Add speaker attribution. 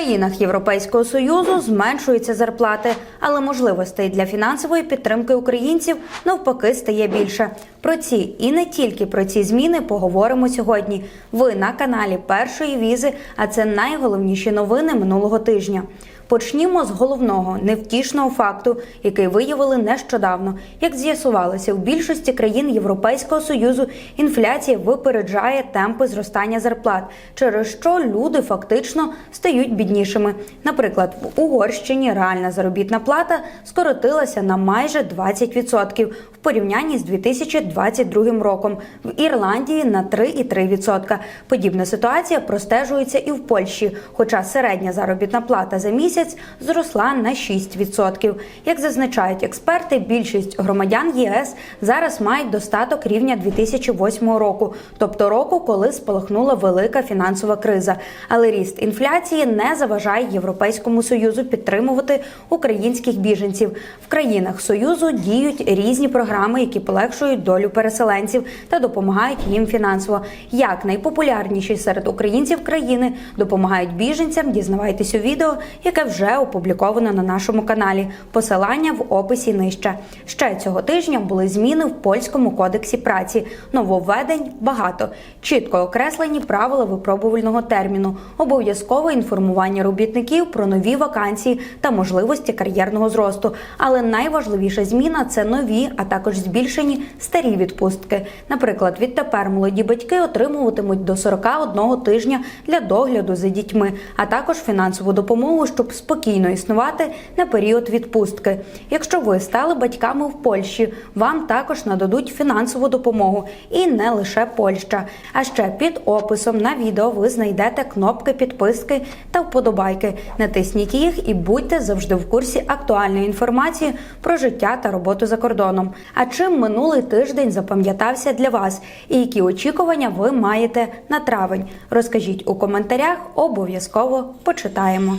Speaker 1: країнах Європейського союзу зменшуються зарплати, але можливостей для фінансової підтримки українців навпаки стає більше. Про ці і не тільки про ці зміни поговоримо сьогодні. Ви на каналі Першої візи, а це найголовніші новини минулого тижня. Почнімо з головного невтішного факту, який виявили нещодавно. Як з'ясувалося, в більшості країн Європейського союзу інфляція випереджає темпи зростання зарплат, через що люди фактично стають біднішими. Наприклад, в Угорщині реальна заробітна плата скоротилася на майже 20% в порівнянні з 2022 роком. В Ірландії на 3,3%. Подібна ситуація простежується і в Польщі, хоча середня заробітна плата за місяць зросла на 6%. Як зазначають експерти, більшість громадян ЄС зараз мають достаток рівня 2008 року, тобто року, коли спалахнула велика фінансова криза. Але ріст інфляції не заважає Європейському союзу підтримувати українських біженців. В країнах союзу діють різні програми, які полегшують долю переселенців та допомагають їм фінансово. Як найпопулярніші серед українців країни допомагають біженцям, дізнавайтесь у відео, яке вже опубліковано на нашому каналі. Посилання в описі нижче. Ще цього тижня були зміни в польському кодексі праці. Нововведень багато. Чітко окреслені правила випробувального терміну, обов'язкове інформування робітників про нові вакансії та можливості кар'єрного зросту. Але найважливіша зміна це нові, а також збільшені старі відпустки. Наприклад, відтепер молоді батьки отримуватимуть до 41 тижня для догляду за дітьми, а також фінансову допомогу, щоб спокійно існувати на період відпустки. Якщо ви стали батьками в Польщі, вам також нададуть фінансову допомогу і не лише Польща. А ще під описом на відео ви знайдете кнопки підписки та вподобайки. Натисніть їх і будьте завжди в курсі актуальної інформації про життя та роботу за кордоном. А чим минулий тиждень запам'ятався для вас, і які очікування ви маєте на травень? Розкажіть у коментарях, обов'язково почитаємо.